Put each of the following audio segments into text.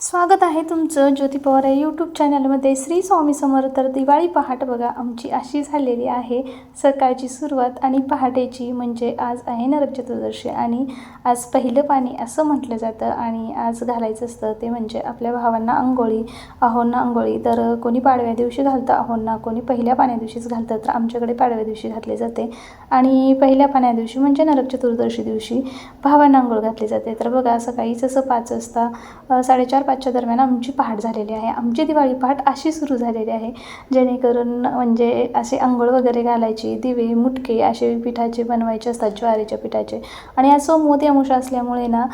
स्वागत आहे तुमचं ज्योती पवार या यूट्यूब चॅनलमध्ये श्री स्वामी समर्थ तर दिवाळी पहाट बघा. आमची अशी झालेली आहे सकाळची सुरुवात आणि पहाटेची म्हणजे आज आहे नरक चतुर्दशी आणि आज पहिलं पाणी असं म्हटलं जातं आणि आज घालायचं असतं ते म्हणजे आपल्या भावांना अंघोळी आहोंना अंघोळी तर कोणी पाडव्या दिवशी घालतं आहोंना कोणी पहिल्या पाण्या दिवशीच घालतं तर आमच्याकडे पाडव्या दिवशी घातले जाते. आणि पहिल्या पाण्या दिवशी म्हणजे नरक चतुर्दशी दिवशी भावांना अंघोळ घातली जाते. तर बघा सकाळीच असं पाच वाजता साडेचार पाचच्या दरम्यान आमची पहाट झालेली आहे. आमची दिवाळी पहाट अशी सुरू झालेली आहे जेणेकरून म्हणजे असे आंघोळ वगैरे घालायची दिवे मुटके असे पिठाचे बनवायचे असतात ज्वारीच्या पिठाचे. आणि आज सोमवती अमुषा असल्यामुळे ना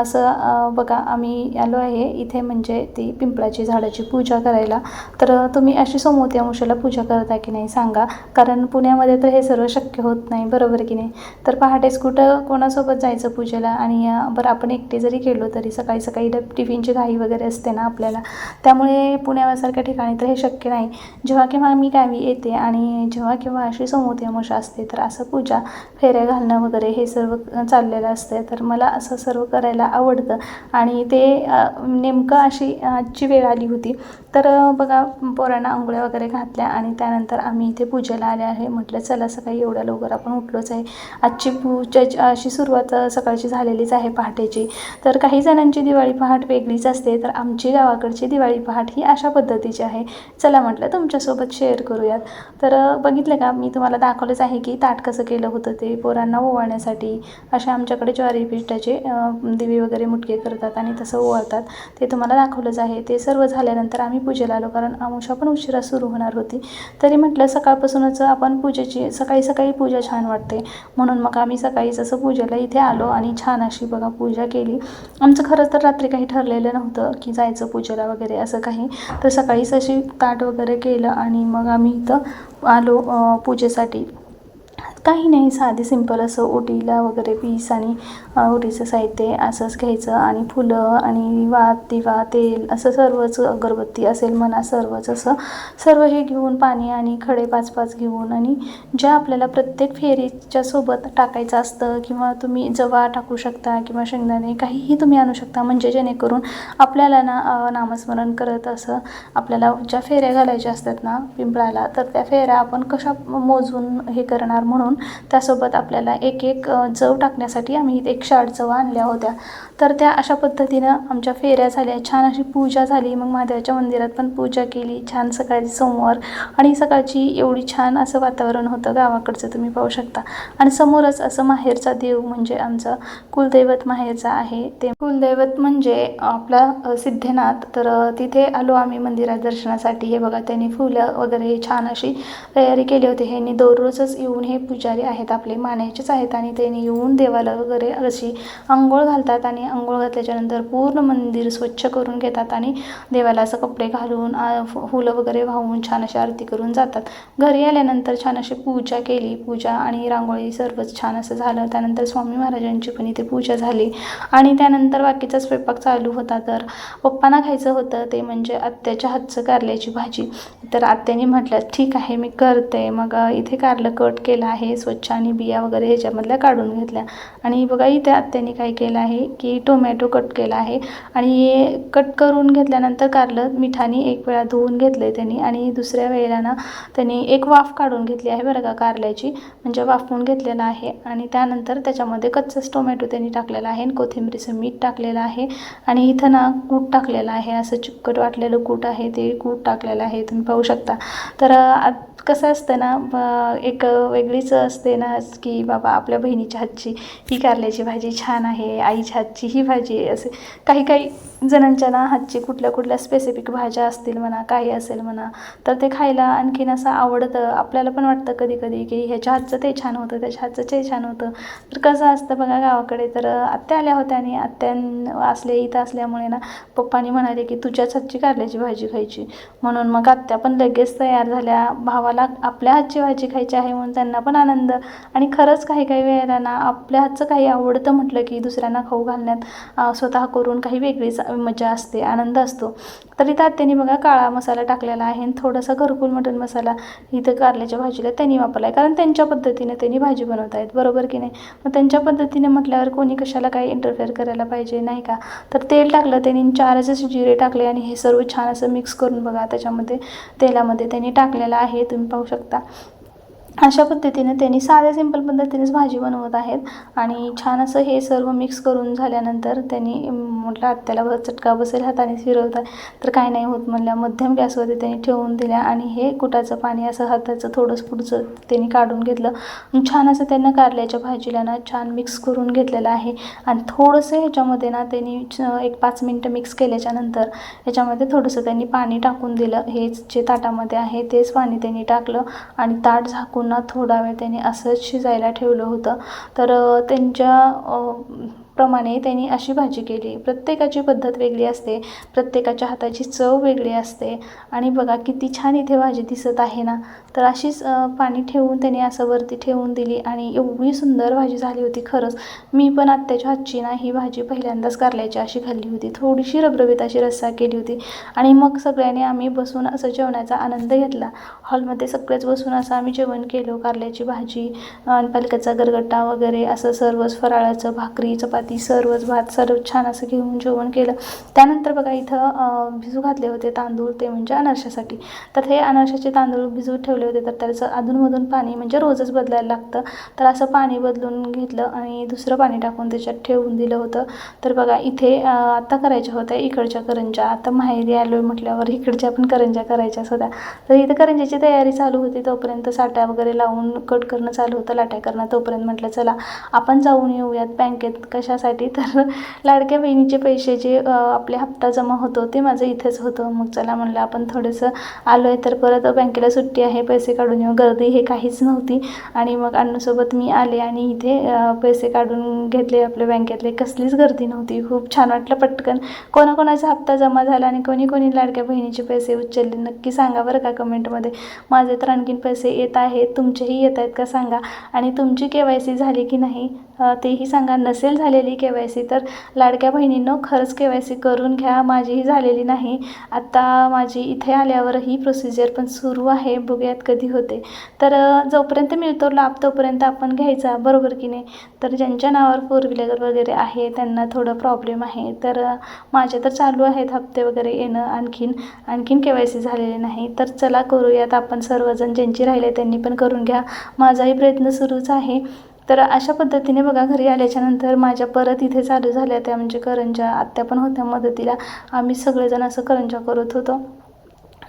असं बघा आम्ही आलो आहे इथे म्हणजे ती पिंपळाची झाडाची पूजा करायला. तर तुम्ही अशी सोमवती अमुषाला पूजा करता की नाही सांगा. कारण पुण्यामध्ये तर हे सर्व शक्य होत नाही बरोबर की नाही? तर पहाटेच कुठं कोणासोबत जायचं पूजेला? आणि बरं आपण एकटे जरी गेलो तरी सकाळी सकाळी टिफिनची घाई वगैरे असते ना आपल्याला. त्यामुळे पुण्यासारख्या ठिकाणी तर हे शक्य नाही. जेव्हा केव्हा मी गावी येते आणि जेव्हा केव्हा अशी समोती अमावस्या असते तर असं पूजा फेऱ्या घालणं वगैरे हे सर्व चाललेलं असते. तर मला असं सर्व करायला आवडतं. आणि ते नेमकं अशी आजची वेळ आली होती. तर बघा पोरांना आंघोळ्या वगैरे घातल्या आणि त्यानंतर आम्ही इथे पूजेला आले आहे. म्हटलं चला सकाळी एवढ्या लवकर आपण उठलोच आहे. आजची पूजाची अशी सुरुवात सकाळची झालेलीच आहे पहाटेची. तर काही जणांची दिवाळी पहाट वेगळीच असते. तर आमची गावाकडची दिवाळी पहाट ही अशा पद्धतीची आहे. चला म्हटलं तुमच्यासोबत शेअर करूयात. तर बघितलं का मी तुम्हाला दाखवलंच आहे की ताट कसं केलं होतं ते पोरांना ओवाळण्यासाठी. अशा आमच्याकडे ज्वारी पिठाचे दिवे वगैरे मुटके करतात आणि तसं ओवाळतात. ते तुम्हाला दाखवलंच आहे. ते सर्व झाल्यानंतर आम्ही पूजेला आलो कारण आमुषा पण उशिरा सुरू होणार होती. तरी म्हटलं सकाळपासूनच आपण पूजेची सकाळी सकाळी पूजा छान वाटते. म्हणून मग आम्ही सकाळी जसं पूजेला इथे आलो आणि छान अशी बघा पूजा केली. आमचं खरंच तर रात्री काही ठरलेलं नव्हतं. की जायचं पूजेला वगैरे असं काही. तर सकाळीच अशी ताट वगैरे केलं आणि मग आम्ही इथं आलो पूजेसाठी. काही नाही. साधी सिंपल असं ओटीला वगैरे पीस आणि उडीचं ओटीचं साहित्य असंच घ्यायचं आणि फुलं आणि वात दिवा तेल असं सर्वच अगरबत्ती असेल म्हणा सर्वच असं. सर्व हे घेऊन पाणी आणि खडे पाच पाच घेऊन आणि ज्या आपल्याला प्रत्येक फेरीच्या सोबत टाकायचं असतं किंवा तुम्ही जवा टाकू शकता किंवा शेंगदाणे काहीही तुम्ही आणू शकता म्हणजे जेणेकरून आपल्याला ना नामस्मरण करत असं आपल्याला ज्या फेऱ्या घालायच्या असतात ना पिंपळाला तर त्या फेऱ्या आपण कशा मोजून हे करणार म्हणून त्यासोबत आपल्याला एक एक चव जव टाकण्यासाठी आम्ही इथे एकशे आठ आणल्या होत्या. तर त्या अशा पद्धतीनं आमच्या फेऱ्या झाल्या. छान अशी पूजा झाली. मग महादेवाच्या मंदिरात पण पूजा केली. छान सकाळची सोमवार आणि सकाळची एवढी छान असं वातावरण होतं गावाकडचं तुम्ही पाहू शकता. आणि समोरच असं माहेरचा देव म्हणजे आमचं कुलदैवत माहेरचा आहे. ते कुलदैवत म्हणजे आपला सिद्धनाथ. तर तिथे आलो आम्ही मंदिरात दर्शनासाठी. हे बघा त्यांनी फुलं वगैरे छान अशी तयारी केली होती. ह्यांनी दररोजच येऊन हे पुजारी आहेत आपले मानायचेच आहेत आणि त्यांनी येऊन देवाला वगैरे अशी आंघोळ घालतात आणि अंघोळ घातल्याच्यानंतर पूर्ण मंदिर स्वच्छ करून घेतात आणि देवाला असं कपडे घालून फुलं वगैरे वाहून छान अशी आरती करून जातात. घरी आल्यानंतर छान अशी पूजा केली पूजा आणि रांगोळी सर्वच छान असं झालं. त्यानंतर स्वामी महाराजांची पण इथे पूजा झाली आणि त्यानंतर बाकीचा स्वयंपाक चालू होता. तर पप्पांना खायचं होतं ते म्हणजे आत्याच्या हातचं कारल्याची भाजी. तर आत्याने म्हटलं ठीक आहे मी करते. मग इथे कारलं कट केलं आहे. स्वच्छ आणि बिया वगैरे ह्याच्यामधल्या काढून घेतल्या. आणि बघा इथे आत्याने काय केलं आहे की टोमॅटो कट केला आहे. आणि कट करून घेतल्यानंतर कारलं मिठाने एक वेळा धुवून घेतलं आहे त्यांनी. आणि दुसऱ्या वेळेला ना त्यांनी एक वाफ काढून घेतली आहे बरं का कारल्याची. म्हणजे वाफवून घेतलेला आहे. आणि त्यानंतर त्याच्यामध्ये कच्चंच टोमॅटो त्यांनी टाकलेला आहे आणि कोथिंबीरीचं मीठ टाकलेलं आहे. आणि इथं ना कूट टाकलेलं आहे. असं चिकट वाटलेलं कूट आहे. ते कूट टाकलेलं आहे. तुम्ही पाहू शकता. तर कसं असतं ना एक वेगळीच असते ना की बाबा आपल्या बहिणीच्या हातची ही कारल्याची भाजी छान आहे आईच्या हातची ही भाजी असे काही काही जणांच्या ना हातची कुठल्या कुठल्या स्पेसिफिक भाज्या असतील म्हणा काही असेल म्हणा तर ते खायला आणखीन असं आवडतं. आपल्याला पण वाटतं कधी कधी की ह्याच्या हातचं ते छान होतं त्याच्या हातचं ते छान होतं. तर कसं असतं बघा गावाकडे तर आत्या आल्या होत्या आणि आत्यां असले इथं असल्यामुळे ना पप्पानी म्हणाले की तुझ्याच हातची कारल्याची भाजी खायची. म्हणून मग आत्या पण लगेच तयार झाल्या. भावाला आपल्या हातची भाजी खायची आहे म्हणून त्यांना पण आनंद आणि खरंच काही काही वेळेला ना आपल्या हातचं काही आवडतं म्हटलं की दुसऱ्यांना खाऊ घालण्यात स्वतः करून काही वेगळीच मजा असते आनंद असतो. तरी त्यात त्यांनी बघा काळा मसाला टाकलेला आहे आणि थोडासा घरकुल मटण मसाला इथं कारल्याच्या भाजीला त्यांनी वापरला आहे कारण त्यांच्या पद्धतीने त्यांनी भाजी बनवत आहेत बरोबर की नाही? मग त्यांच्या पद्धतीने म्हटल्यावर कोणी कशाला काही इंटरफेअर करायला पाहिजे नाही का? तर तेल टाकलं त्यांनी चारच असे जिरे टाकले आणि हे सर्व छान असं मिक्स करून बघा त्याच्यामध्ये तेलामध्ये त्यांनी टाकलेलं आहे. तुम्ही पाहू शकता. अशा पद्धतीने त्यांनी साध्या सिंपल पद्धतीनेच भाजी बनवत आहेत. आणि छान असं हे सर्व मिक्स करून झाल्यानंतर त्यांनी म्हटलं आत्याला चटका बसेल हाताने फिरवता तर काय नाही होत म्हणल्या मध्यम गॅसवरती त्यांनी ठेवून दिल्या आणि हे कुटाचं पाणी असं हाताचं थोडंसं पुढचं त्यांनी काढून घेतलं. आणि छान असं त्यांना कारल्याच्या भाजीला ना छान मिक्स करून घेतलेलं आहे. आणि थोडंसं ह्याच्यामध्ये ना त्यांनी छ- एक पाच मिनटं मिक्स केल्याच्यानंतर ह्याच्यामध्ये थोडंसं त्यांनी पाणी टाकून दिलं. हेच जे ताटामध्ये आहे तेच पाणी त्यांनी टाकलं आणि ताट झाकून ना थोडा वेळ त्यांनी असंच शिजायला ठेवलं होतं. तर त्यांच्या प्रमाणे त्यांनी अशी भाजी केली. प्रत्येकाची पद्धत वेगळी असते. प्रत्येकाच्या हाताची चव वेगळी असते. आणि बघा किती छान इथे भाजी दिसत आहे ना. तर अशीच पाणी ठेवून त्यांनी असं वरती ठेवून दिली आणि एवढी सुंदर भाजी झाली होती खरंच. मी पण आत्याच्या हातची ना ही भाजी पहिल्यांदाच कारल्याची अशी खाल्ली होती. थोडीशी रबरबीत अशी रस्सा केली होती. आणि मग सगळ्यांनी आम्ही बसून असं जेवणाचा आनंद घेतला. हॉलमध्ये सगळेच बसून असं आम्ही जेवण केलो. कारल्याची भाजी आणि पालकाचा गरगट्टा वगैरे असं सर्वच फराळाचं भाकरी चपाती सर्वच भात सर्व छान असं घेऊन जेवण केलं. त्यानंतर बघा इथं भिजू घातले होते तांदूळ ते म्हणजे अनारशासाठी. तर हे अनारशाचे तांदूळ भिजू ठेवले होते तर त्याचं अधूनमधून पाणी म्हणजे रोजच बदलायला लागतं. तर असं पाणी बदलून घेतलं आणि दुसरं पाणी टाकून त्याच्यात ठेवून दिलं होतं. तर बघा इथे आत्ता करायच्या होत्या इकडच्या करंजा आता माहेरी आलो आहे म्हटल्यावर इकडच्या पण करंजा करायच्याच होत्या. तर इथं करंजाची तयारी चालू होती तोपर्यंत साठ्या वगैरे लावून कट करणं चालू होतं लाट्या करणं तोपर्यंत म्हटलं चला आपण जाऊन येऊयात बँकेत. कशा कशासाठी तर लाडक्या बहिणीचे पैसे जे आपले हप्ता जमा होतो ते माझं इथेच होतं. मग चला म्हणलं आपण थोडंसं आलो आहे तर परत बँकेला सुट्टी आहे पैसे काढून येऊ. गर्दी हे काहीच नव्हती. आणि मग अण्णासोबत मी आले आणि इथे पैसे काढून घेतले आपल्या बँकेतले. कसलीच गर्दी नव्हती. खूप छान वाटलं पटकन. कोणाकोणाचा हप्ता जमा झाला आणि कोणी कोणी लाडक्या बहिणीचे पैसे उचलले नक्की सांगा बरं का कमेंटमध्ये. माझे तर आणखीन पैसे येत आहेत. तुमचेही येत आहेत का सांगा. आणि तुमची के वाय सी झाली की नाही तेही सांगा. नसेल झाले झालेली के वाय सी तर लाडक्या बहिणींनो खरंच के वाय सी करून घ्या माझीही झालेली नाही. आत्ता माझी इथे आल्यावर ही प्रोसिजर पण सुरू आहे बघूयात कधी होते. तर जोपर्यंत मिळतो लाभ तोपर्यंत आपण घ्यायचा बरोबर की नाही? तर ज्यांच्या नावावर फोर व्हीलर वगैरे आहे त्यांना थोडं प्रॉब्लेम आहे. तर माझे तर चालू आहेत हप्ते वगैरे येणं आणखीन आणखीन के वाय सी झालेले नाही. तर चला करूयात आपण सर्वजण ज्यांची राहिले त्यांनी पण करून घ्या. माझाही प्रयत्न सुरूच आहे. तर अशा पद्धतीने बघा घरी आल्याच्यानंतर माझ्या परत इथे चालू झाल्या त्या म्हणजे करंजा. आत्या पण होत्या मदतीला. आम्ही सगळेजण असं करंजा करत होतो.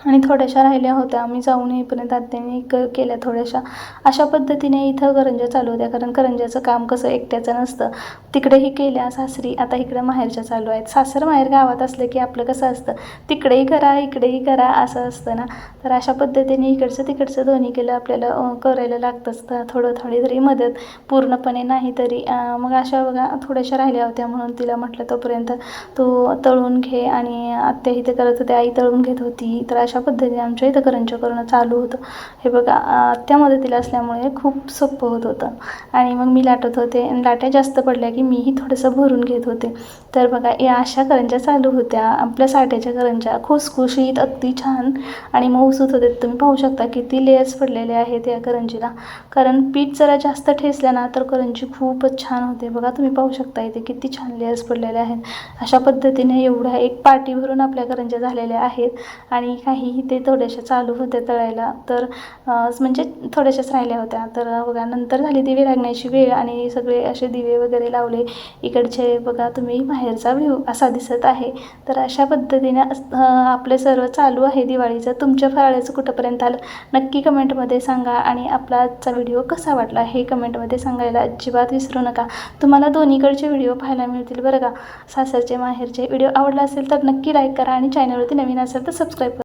आणि थोड्याशा राहिल्या होत्या. आम्ही जाऊन येईपर्यंत आत्याने क केल्या थोड्याशा. अशा पद्धतीने इथं करंजा चालू होत्या. कारण करंजाचं काम कसं एकट्याचं नसतं. तिकडेही केल्या सासरी आता इकडं माहेरच्या चालू आहेत. सासर माहेर गावात असलं की आपलं कसं असतं? तिकडेही करा इकडेही करा असं असतं ना? तर अशा पद्धतीने इकडचं तिकडचं दोन्ही केलं आपल्याला करायला लागतंच तर थोडं थोडी तरी मदत पूर्णपणे नाही तरी मग अशा बघा थोड्याशा राहिल्या होत्या म्हणून तिला म्हटलं तोपर्यंत तू तळून घे. आणि आत्या इथे करत होते आई तळून घेत होती. तर अशा पद्धतीने आमच्या इथं करंज करणं चालू होतं. हे बघा त्या मदतीला असल्यामुळे खूप सोपं होत होतं. आणि मग मी लाटत होते आणि लाट्या जास्त पडल्या की मीही थोडंसं भरून घेत होते. तर बघा या अशा करंज्या चालू होत्या. आपल्या साठ्याच्या करंज्या खुसखुशीत अगदी छान. आणि मऊसूत होते. तुम्ही पाहू शकता किती लेयर्स पडलेले आहेत या करंजीला. कारण पीठ जरा जास्त ठेसल्या ना तर करंजी खूपच छान होते. बघा तुम्ही पाहू शकता इथे किती छान लेयर्स पडलेले आहेत. अशा पद्धतीने एवढ्या एक पाटी भरून आपल्या करंज्या झालेल्या आहेत. आणि काही इथे थोड्याशा चालू होत्या तळायला. तर म्हणजे थोड्याशाच राहिल्या होत्या. तर बघा नंतर झाली दिवे लागण्याची वेळ आणि सगळे असे दिवे वगैरे लावले. इकडचे बघा तुम्ही बाहेरचा व्ह्यू असा दिसत आहे. तर अशा पद्धतीने आपले सर्व चालू आहे दिवाळीचं तुमच्या फराळाचं कुठंपर्यंत आलं नक्की कमेंटमध्ये सांगा आणि आपला आजचा व्हिडिओ कसा वाटला हे कमेंटमध्ये सांगायला अजिबात विसरू नका. तुम्हाला दोन्हीकडचे व्हिडिओ पाहायला मिळतील बरं का? सासरचे माहेरचे. व्हिडिओ आवडला असेल तर नक्की लाईक करा आणि चॅनलवरती नवीन असेल तर सबस्क्राईब करा.